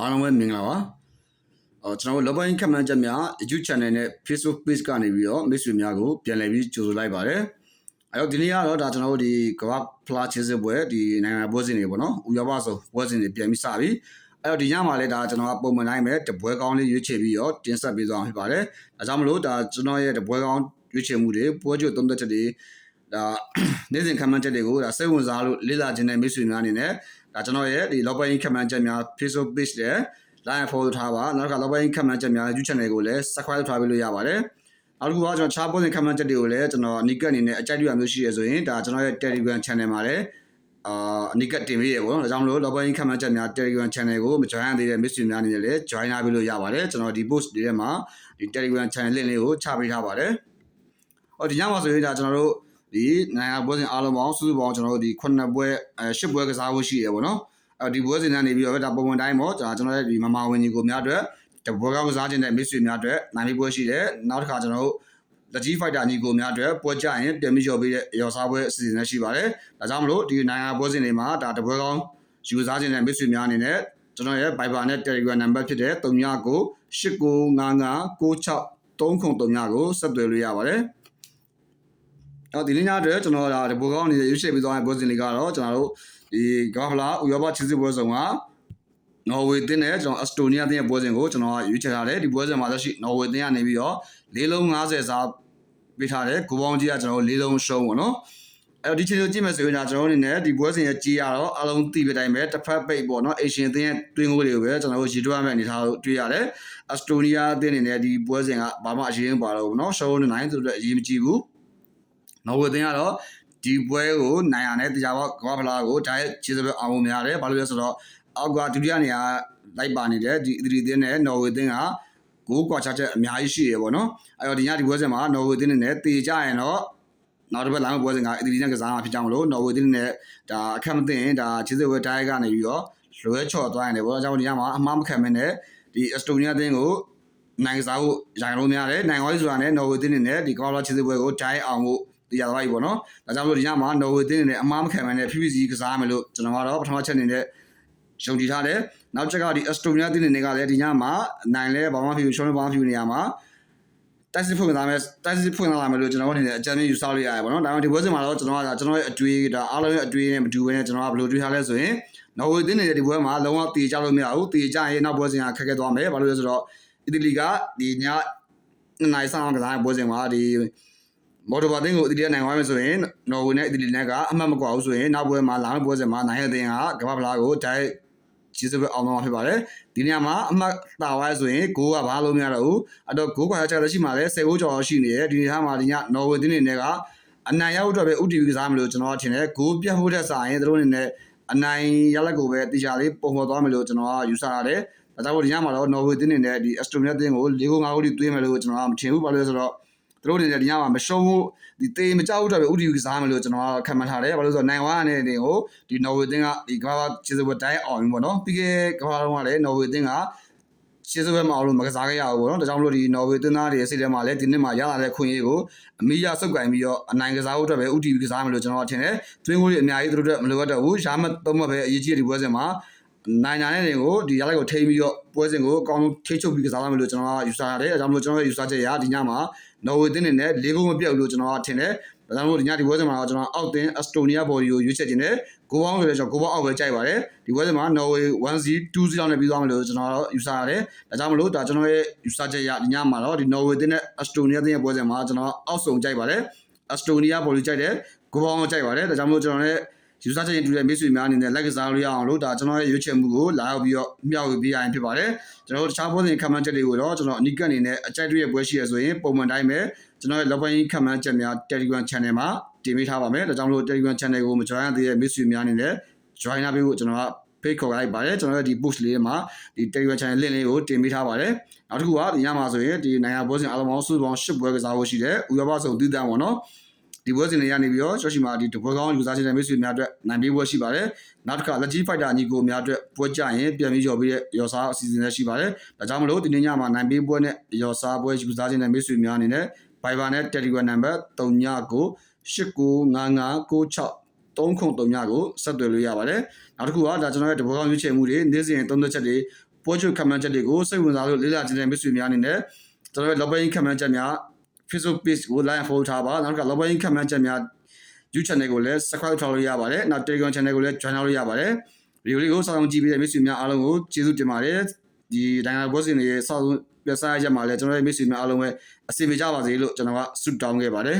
အားလုံးပဲမင်္ဂလာပါအော်ကျွန်တော်တို့ Lobbying ခက်မှန်းချက်များ YouTube Channel နဲ့ Facebook Page ကနေပြီးတော့မိတ်ဆွေများကိုပြန်လည်ပြီးကြိုဆိုလိုက်ပါတယ်အဲတော့ဒီနေ့ကတော့ဒါကျွန်တော်တို့ဒီကမ္ဘာဖလားချစ်စစ်ပွဲဒီနိုင်ငံပွဲစဉ်တွေပေါ့နော်ဥရောပဆိုပွဲစဉ်တွေပြန်ပြီးစပြီအဲ့တော့ဒီညမှာလည်းဒါကျွန်တော်ကပုံမှန်တိုင်းပဲတပွဲကောင်းလေးရွေးချယ်ပြီးတော့တင်ဆက်ပေးသွားမှာဖြစ်ပါတယ်ဒါကြောင့်မလို့ဒါကျွန်တော်ရဲ့တပွဲကောင်းရွေးချယ်မှုတွေပွဲကြိုသုံးသက်ချက်တွေဒါနေ့စဉ်ခက်မှန်းချက်တွေကိုဒါစိတ်ဝင်စားလို့လေ့လာခြင်းတဲ့မိတ်ဆွေများအနေနဲ့ ဒါကျွန်တော်ရဲ့ဒီ Lobbying ခက်မှန်းချက်များ Facebook Page နဲ့ line follow ထားပါနောက်တစ်ခါ login ခက်မှန်းချက်များ YouTube channel ကိုလည်း subscribe ထားပေးလို့ရပါတယ်နောက်တစ်ခုကကျွန်တော်ခြားပေါ်စဉ်ခက်မှန်းချက်တွေကိုလည်းကျွန်တော်အနိကအနေနဲ့အကြိုက်တွေ့ရမျိုးရှိရဆိုရင်ဒါကျွန်တော်ရဲ့ Telegram channel မှာလည်းအာအနိကတင်ပေးရပေါ့နော်ဒါကြောင့်မလို့ login ခက်မှန်းချက်များ Telegram channel ကိုမ join ရသေးတဲ့ miss များအနေနဲ့လည်း join ထားပေးလို့ရပါတယ်ကျွန်တော်ဒီ post တွေထဲမှာဒီ Telegram channel link လေးကိုချပေးထားပါတယ်ဟောဒီညမှာဆိုရင်ဒါကျွန်တော်တို့ ဒီနိုင်ငံပွဲစဉ်အားလုံးပေါင်းစုစုပေါင်းကျွန်တော်တို့ဒီ9ပွဲအဲ10ပွဲကစားဖို့ရှိရပေါ့နော်အဲဒီပွဲစဉ်ကနေပြီးတော့ဒါပုံမှန်တိုင်းပေါ့ဒါကျွန်တော်ရဲ့ဒီမမဝင်ကြီးကိုများအတွက်တပွဲကောင်းကစားခြင်းတဲ့မိတ်ဆွေများအတွက်နိုင်ပြီးပွဲရှိတယ်နောက်တစ်ခါကျွန်တော်တို့လက်ကြီးဖိုက်တာညီကိုများအတွက်ပွဲကြရင်ပြန်ပြီးရော်ပေးတဲ့ရော်စားပွဲအစီအစဉ်လည်းရှိပါတယ်ဒါကြောင့်မလို့ဒီနိုင်ငံပွဲစဉ်တွေမှာဒါတပွဲကောင်းယူစားခြင်းတဲ့မိတ်ဆွေများအနေနဲ့ကျွန်တော်ရဲ့ Viber နဲ့ Telegram number ဖြစ်တဲ့39ကို8955 96 303ကိုဆက်သွယ်လို့ရပါတယ် နော်ဒီနေ့ညအတွက်ကျွန်တော်ဒါတဘောကောင်းအနေနဲ့ရွေးချယ်ပေးသွားတဲ့ပွဲစဉ်လေးကတော့ကျွန်တော်တို့ဒီဂါဖလာဥရောပချီစစ်ပွဲဆောင်ကနော်ဝေတင်နဲ့ကျွန်တော်အက်စတိုနီးယားတင်ရဲ့ပွဲစဉ်ကိုကျွန်တော်ကရွေးချယ်ထားတယ်ဒီပွဲစဉ်မှာလက်ရှိနော်ဝေတင်ကနေပြီးတော့၄လုံး90စားပေးထားတယ်ဂိုးပေါင်းကြီးကကျွန်တော်၄လုံးရှုံးပေါ့နော်အဲ့ဒီချင်းကိုကြည့်မယ်ဆိုရင်ကျွန်တော်အနေနဲ့ဒီပွဲစဉ်ရဲ့ကြည်ရတော့အလုံးတိပတိုင်းပဲတစ်ဖက်ပိတ်ပေါ့နော်အေရှင်အသင်းရဲ့တွင်းကိုတွေကိုပဲကျွန်တော်တို့ရည်တွက်မဲ့အနေထားကိုတွေ့ရတယ်အက်စတိုနီးယားအသင်းအနေနဲ့ဒီပွဲစဉ်ကဘာမှအရေးမပါတော့ဘူးနော်ရှုံးနေနိုင်ဆိုတော့အရေးမကြီးဘူး နော်ဝေတင်ကတော့ဒီပွဲကိုနိုင်ရတဲ့တရားပေါကမ္ဘာဖလားကိုဒါရဲ့ခြေစပအောင်များတယ်ဘာလို့လဲဆိုတော့အောက်ကဒုတိယနေရာလိုက်ပါနေတဲ့ဒီအီတလီတင်းနဲ့နော်ဝေတင်းကကိုကွာချချက်အများကြီးရှိရပေါ့နော်အဲ့တော့ဒီညဒီပွဲစဉ်မှာနော်ဝေတင်းနဲ့တေကြရင်တော့နောက်တစ်ပတ်လာမယ့်ပွဲစဉ်ကအီတလီနဲ့ကစားမှာဖြစ်ကြောင်းမလို့နော်ဝေတင်းနဲ့ဒါအခက်မသိရင်ဒါခြေစပွဲတိုင်းကနေပြီးတော့လွဲချော်သွားရင်လည်းပေါ့အကြောင်းဒီညမှာအမှားမခံမနဲ့ဒီအက်စတိုနီးယားတင်းကိုနိုင်စားဖို့ရိုင်လုံးများတယ်နိုင်ဝိုင်းဆိုတာနဲ့နော်ဝေတင်းနဲ့ဒီကောလာခြေစပွဲကိုတိုင်းအောင်ဖို့ တရားသွားပြီပေါ့နော်ဒါကြောင့်မလို့ဒီညမှာနော်ဝေတင်းနေနဲ့အမားမခံမနဲ့ PPC ကစားမယ်လို့ကျွန်တော်ကတော့ပထမချက်အနေနဲ့ယုံကြည်ထားတယ်နောက်ချက်ကဒီ Estonia တင်းနေကလည်းဒီညမှာနိုင်လဲဘာမှဖြစ်ဘူးရှုံးလဲဘာမှဖြစ်ဘူးနေရာမှာတိုက်စစ်ဖွင့်လာမယ်တိုက်စစ်ဖွင့်လာမယ်လို့ကျွန်တော်အနေနဲ့အကြံပေးယူဆလို့ရတယ်ပေါ့နော်ဒါပေမဲ့ဒီပွဲစဉ်မှာတော့ကျွန်တော်ကကျွန်တော်ရဲ့အတွေ့ဒါအားလုံးရဲ့အတွေ့နဲ့မတူဘဲနဲ့ကျွန်တော်ကဘယ်လိုတွေ့ထားလဲဆိုရင်နော်ဝေတင်းနေတဲ့ဒီပွဲမှာလုံးဝတည်ကြလို့မရဘူးတည်ကြရင်နောက်ပွဲစဉ်ကခက်ခဲသွားမယ်ဘာလို့လဲဆိုတော့အီတလီကဒီညနိုင်ဆောင်ကစားတဲ့ပွဲစဉ်မှာဒီ မော်တော်ဘာတင်းကိုအီတလီနိုင်သွားမယ်ဆိုရင်နော်ဝေနဲ့အီတလီနဲ့ကအမှတ်မကွာဘူးဆိုရင်နောက်ပွဲမှာလာမယ့်ပွဲစဉ်မှာနိုင်တဲ့တင်းကကမ္ဘာဖလားကိုဒိုက်ကြီးစပဲအောင်မှာဖြစ်ပါတယ်ဒီနေရာမှာအမှတ်တာဝိုင်းဆိုရင်ဂိုးကဘာလို့မရတော့ဘူးအဲ့တော့ဂိုးခွာချက်လက်ရှိမှာလည်း10ဂိုးကျော်ရှိနေတယ်ဒီနေရာမှာဒီညနော်ဝေတင်းနေနဲ့ကအနိုင်ရောက်အတွက်ပဲ UTV ကစားမလို့ကျွန်တော်ထင်တယ်ဂိုးပြတ်ဖို့တဲ့စာရင်တို့အနေနဲ့အနိုင်ရလက်ကိုပဲတေချာလေးပုံဖော်သွားမယ်လို့ကျွန်တော်ကယူဆရတယ်ဒါကြောင့်ဒီညမှာတော့နော်ဝေတင်းနေနဲ့ဒီအက်စတိုနီးယားတင်းကို၄ဂိုး၅ဂိုးထိသွင်းမယ်လို့ကျွန်တော်ကမထင်ဘူးဘာလို့လဲဆိုတော့ သူတို့တွေဒီညမှာမရှုံးဘူးဒီတေးမကြောက်တော့ပဲဥတီကစားမယ်လို့ကျွန်တော်ခံမှန်းထားတယ်ဘာလို့လဲဆိုတော့နိုင်ဝါနဲ့တင်ကိုဒီနော်ဝေတင်းကဒီကမ္ဘာခြေစပွဲတိုင်းအောင်ပြီပေါ့နော်ပြီးခဲ့ကမ္ဘာလုံးကလည်းနော်ဝေတင်းကခြေစပွဲမအောင်လို့မကစားခဲ့ရဘူးပေါ့နော်ဒါကြောင့်မလို့ဒီနော်ဝေတင်းသားတွေစိတ်ထဲမှာလည်းဒီနှစ်မှာရလာတဲ့ခွင့်ရေးကိုအမိရစုပ်ကင်ပြီးတော့အနိုင်ကစားဖို့အတွက်ပဲဥတီကစားမယ်လို့ကျွန်တော်ထင်တယ်တွင်းကိုတွေအများကြီးသူတို့အတွက်မလိုအပ်တော့ဘူးရှားမသုံးမပဲအရေးကြီးတဲ့ဒီပွဲစဉ်မှာ နိုင်ညာနဲ့တွေကိုဒီရလိုက်ကိုထိန်းပြီးတော့ပွဲစဉ်ကိုအကောင်းဆုံးထိချုပ်ပြီးကစားရမယ်လို့ကျွန်တော်ကယူဆရတယ်အဲဒါကြောင့်မလို့ကျွန်တော်ရဲ့ယူဆချက်ရဒီညမှာနော်ဝေတင်းနေနဲ့၄ဂိုးမပြတ်ဘူးလို့ကျွန်တော်ကထင်တယ်ဒါကြောင့်မို့ဒီညဒီပွဲစဉ်မှာတော့ကျွန်တော်အောက်တင်အက်စတိုနီးယားဘော်ဒီကိုရွေးချယ်ခြင်းနဲ့ဂိုးပေါင်းဆိုတဲ့ကျွန်တော်ဂိုးပေါင်းအောက်ပဲကြိုက်ပါတယ်ဒီပွဲစဉ်မှာနော်ဝေ1-0 2-0နဲ့ပြီးသွားမယ်လို့ကျွန်တော်တော့ယူဆရတယ်ဒါကြောင့်မလို့ဒါကျွန်တော်ရဲ့ယူဆချက်ရဒီညမှာတော့ဒီနော်ဝေတင်းနဲ့အက်စတိုနီးယားတင်းရဲ့ပွဲစဉ်မှာကျွန်တော်အောက်ဆုံးကြိုက်ပါတယ်အက်စတိုနီးယားဘော်ဒီကြိုက်တယ်ဂိုးပေါင်းကြိုက်ပါတယ်ဒါကြောင့်မလို့ကျွန်တော်ရဲ့ ယူဆချက်ရင်တူတဲ့မိတ်ဆွေများအနေနဲ့လိုက်ကစားလို့ရအောင်လို့ဒါကျွန်တော်ရဲ့ရွေးချယ်မှုကိုလာရောက်ပြီးတော့မျှဝေပေးရရင်ဖြစ်ပါတယ်ကျွန်တော်တို့တခြားပွဲစဉ်ခံမှန်းချက်တွေကိုတော့ကျွန်တော်အနိကအနေနဲ့အကြိုက်တွေ့ရပွဲရှိရဆိုရင်ပုံမှန်တိုင်းပဲကျွန်တော်ရဲ့ login ခံမှန်းချက်များ Telegram channel မှာတင်ပေးထားပါမယ်ဒါကြောင့်မလို့ Telegram channel ကိုမ join ရသေးတဲ့မိတ်ဆွေများအနေနဲ့ join လာပေးဖို့ကျွန်တော်က page ခေါ်လိုက်ပါတယ်ကျွန်တော်ရဲ့ဒီ post လေးမှာဒီ Telegram channel link လေးကိုတင်ပေးထားပါတယ်နောက်တစ်ခုကဒီညမှာဆိုရင်ဒီနိုင်ငံပွဲစဉ်အားလုံးပေါင်းစုပေါင်း10ပွဲကစားဖို့ရှိတယ်ဥရောပဆုံးတည်တံ့ပေါ့နော် ဒီပွဲစဉ်တွေရနေပြီးတော့ရှော့ရှိမှာဒီတပွဲကောင်းယူစားခြင်းတဲ့မိတ်ဆွေများအတွက်နိုင်ပေးပွဲရှိပါတယ်နောက်တစ်ခါလက်ကြီးဖိုက်တာညီကိုများအတွက်ပွဲကြရင်ပြန်ပြီးရော်ပြီးတဲ့ရော်စားအစီအစဉ်လည်းရှိပါတယ်ဒါကြောင့်မလို့ဒီနေ့ညမှာနိုင်ပေးပွဲနဲ့ရော်စားပွဲယူစားခြင်းတဲ့မိတ်ဆွေများအနေနဲ့ Viber နဲ့ Telegram number 39ကို895596 3ခု3ညကိုဆက်သွယ်လို့ရပါတယ်နောက်တစ်ခုကဒါကျွန်တော်ရဲ့တဘောကောင်းရွေးချယ်မှုတွေနေ့စဉ်သုံးသက်ချက်တွေပွဲချုပ်ခံမှန်းချက်တွေကိုစိတ်ဝင်စားလို့လေ့လာကြည့်တဲ့မိတ်ဆွေများအနေနဲ့ကျွန်တော်ရဲ့ lobbying ခံမှန်းချက်များ Facebook page ကို like and follow ထားပါနောက်တစ်ခါ lobbying ခံမှန်းချက်များ YouTube channel ကိုလည်း subscribe ထားလို့ရပါတယ်နောက် Telegram channel ကိုလည်း join လုပ်လို့ရပါတယ်ဗီဒီယိုလေးကိုစောင့်ကြည့်ပြီးတဲ့မိတ်ဆွေများအားလုံးကိုကျေးဇူးတင်ပါတယ်ဒီနိုင်ငံဘောစင်တွေရဲ့စောင့်ပြသရချက်မှာလည်းကျွန်တော်ရဲ့မိတ်ဆွေများအားလုံးပဲအစီအမံကြပါစေလို့ကျွန်တော်ကဆုတောင်းခဲ့ပါတယ်